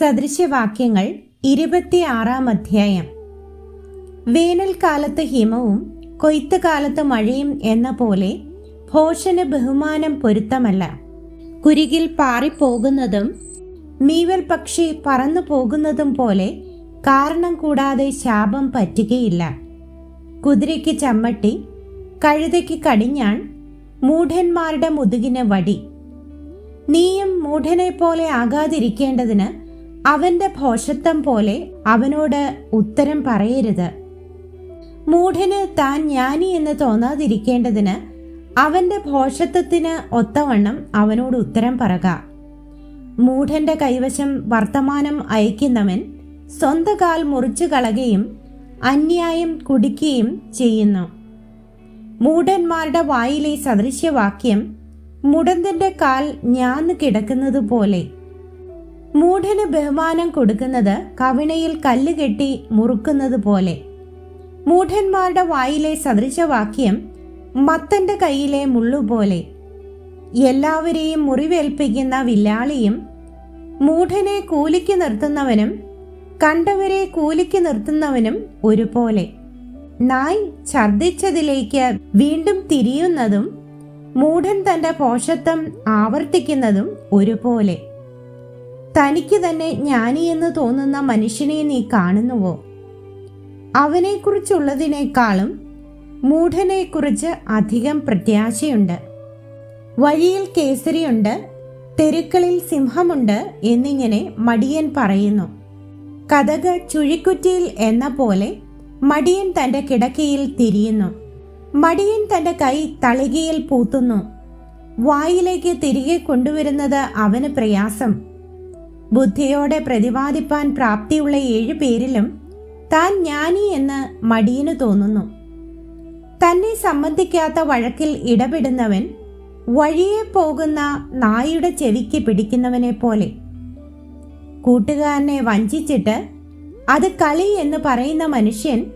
സദൃശ്യവാക്യങ്ങൾ ഇരുപത്തിയാറാം അധ്യായം. വേനൽക്കാലത്ത് ഹിമവും കൊയ്ത്ത് കാലത്ത് മഴയും എന്ന പോലെ ഭോഷന് ബഹുമാനം പൊരുത്തമല്ല. കുരുകിൽ പാറിപ്പോകുന്നതും മീവൽ പക്ഷി പറന്നു പോകുന്നതും പോലെ കാരണം കൂടാതെ ശാപം പറ്റുകയില്ല. കുതിരയ്ക്ക് ചമ്മട്ടി കഴുതയ്ക്ക് കടിഞ്ഞാൺ മൂഢന്മാരുടെ മുതുകിന് വടി. നീയും മൂഢനെ പോലെ ആകാതിരിക്കേണ്ടതിന് അവന്റെ ഭോഷത്വം പോലെ അവനോട് ഉത്തരം പറയരുത്. മൂഢന് താൻ ജ്ഞാനി എന്ന് തോന്നാതിരിക്കേണ്ടതിന് അവന്റെ ഭോഷത്വത്തിന് ഒത്തവണ്ണം അവനോട് ഉത്തരം പറക. മൂഢന്റെ കൈവശം വർത്തമാനം അയക്കുന്നവൻ സ്വന്ത കാൽ മുറിച്ചു കളകയും അന്യായം കുടിക്കുകയും ചെയ്യുന്നു. മൂഢന്മാരുടെ വായിലെ സദൃശ്യവാക്യം മുടന്തന്റെ കാൽ ഞാന്ന് കിടക്കുന്നത് പോലെ മൂഢന് ബഹുമാനം കൊടുക്കുന്നത് കവിണയിൽ കല്ല് കെട്ടി മുറുക്കുന്നത് പോലെ. മൂഢന്മാരുടെ വായിലെ സദൃശവാക്യം മത്തന്റെ കയ്യിലെ മുള്ളുപോലെ എല്ലാവരെയും മുറിവേൽപ്പിക്കുന്ന വില്ലാളിയും മൂഢനെ കൂലിക്ക് നിർത്തുന്നവനും കണ്ടവരെ കൂലിക്ക് നിർത്തുന്നവനും ഒരുപോലെ. നായ് ഛർദിച്ചതിലേക്ക് വീണ്ടും തിരിയുന്നതും മൂഢൻ തന്റെ പോഷത്വം ആവർത്തിക്കുന്നതും ഒരുപോലെ. തനിക്ക് തന്നെ ജ്ഞാനി എന്ന് തോന്നുന്ന മനുഷ്യനെ നീ കാണുന്നുവോ? അവനെക്കുറിച്ചുള്ളതിനേക്കാളും മൂഢനെക്കുറിച്ച് അധികം പ്രത്യാശയുണ്ട്. വഴിയിൽ കേസരിയുണ്ട് തെരുക്കളിൽ സിംഹമുണ്ട് എന്നിങ്ങനെ മടിയൻ പറയുന്നു. കഥക് ചുഴിക്കുറ്റിയിൽ എന്ന പോലെ മടിയൻ തന്റെ കിടക്കയിൽ തിരിയുന്നു. മടിയൻ തന്റെ കൈ തളികയിൽ പൂത്തുന്നു. വായിലേക്ക് തിരികെ കൊണ്ടുവരുന്നത് അവന് പ്രയാസം. ബുദ്ധിയോടെ പ്രതിപാദിപ്പാൻ പ്രാപ്തിയുള്ള ഏഴു പേരിലും താൻ ജ്ഞാനി എന്ന് മടിയനു തോന്നുന്നു. തന്നെ സംബന്ധിക്കാത്ത വഴക്കിൽ ഇടപെടുന്നവൻ വഴിയെ പോകുന്ന നായുടെ ചെവിക്ക് പിടിക്കുന്നവനെ പോലെ. കൂട്ടുകാരനെ വഞ്ചിച്ചിട്ട് അത് കളി എന്ന് പറയുന്ന മനുഷ്യൻ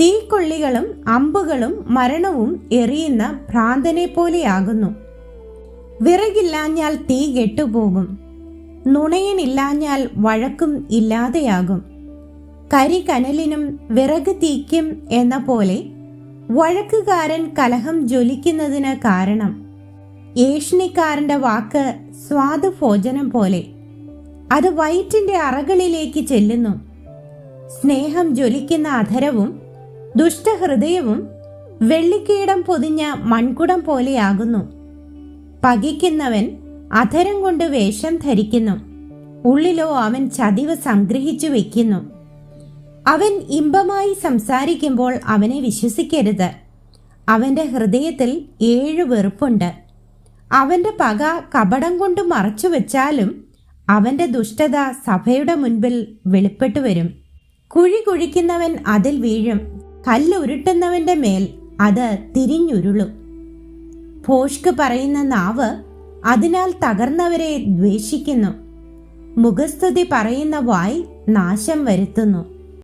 തീക്കൊള്ളികളും അമ്പുകളും മരണവും എറിയുന്ന ഭ്രാന്തനെ പോലെയാകുന്നു. വിറകില്ലാഞ്ഞാൽ തീ കെട്ടുപോകും. നുണയനില്ലാഞ്ഞാൽ വഴക്കും ഇല്ലാതെയാകും. കരി കനലിനും വിറക് തീക്കും എന്ന പോലെ വഴക്കുകാരൻ കലഹം ജ്വലിക്കുന്നതിന് കാരണം ഏഷ്ണിക്കാരന്റെ വാക്ക് സ്വാദുഭോജനം പോലെ. അത് വയറ്റിന്റെ അറകളിലേക്ക് ചെല്ലുന്നു. സ്നേഹം ജ്വലിക്കുന്ന അധരവും ദുഷ്ടഹൃദയവും വെള്ളിക്കീടം പൊതിഞ്ഞ മൺകുടം പോലെയാകുന്നു. പകിക്കുന്നവൻ അധരം കൊണ്ട് വേഷം ധരിക്കുന്നു. ഉള്ളിലോ അവൻ ചതിവ് സംഗ്രഹിച്ചു വെക്കുന്നു. അവൻ ഇമ്പമായി സംസാരിക്കുമ്പോൾ അവനെ വിശ്വസിക്കരുത്. അവന്റെ ഹൃദയത്തിൽ ഏഴ് വെറുപ്പുണ്ട്. അവന്റെ പക കപടം കൊണ്ട് മറച്ചു വെച്ചാലും അവന്റെ ദുഷ്ടത സഭയുടെ മുൻപിൽ വെളിപ്പെട്ടു വരും. കുഴി കുഴിക്കുന്നവൻ അതിൽ വീഴും. കല്ലുരുട്ടുന്നവന്റെ മേൽ അത് തിരിഞ്ഞുരുളും. ഭോഷ്ക് പറയുന്ന നാവ് അതിനാൽ തകർന്നവരെ ദ്വേഷിക്കുന്നു. മുഖസ്തുതി പറയുന്ന വായ് നാശം വരുത്തുന്നു.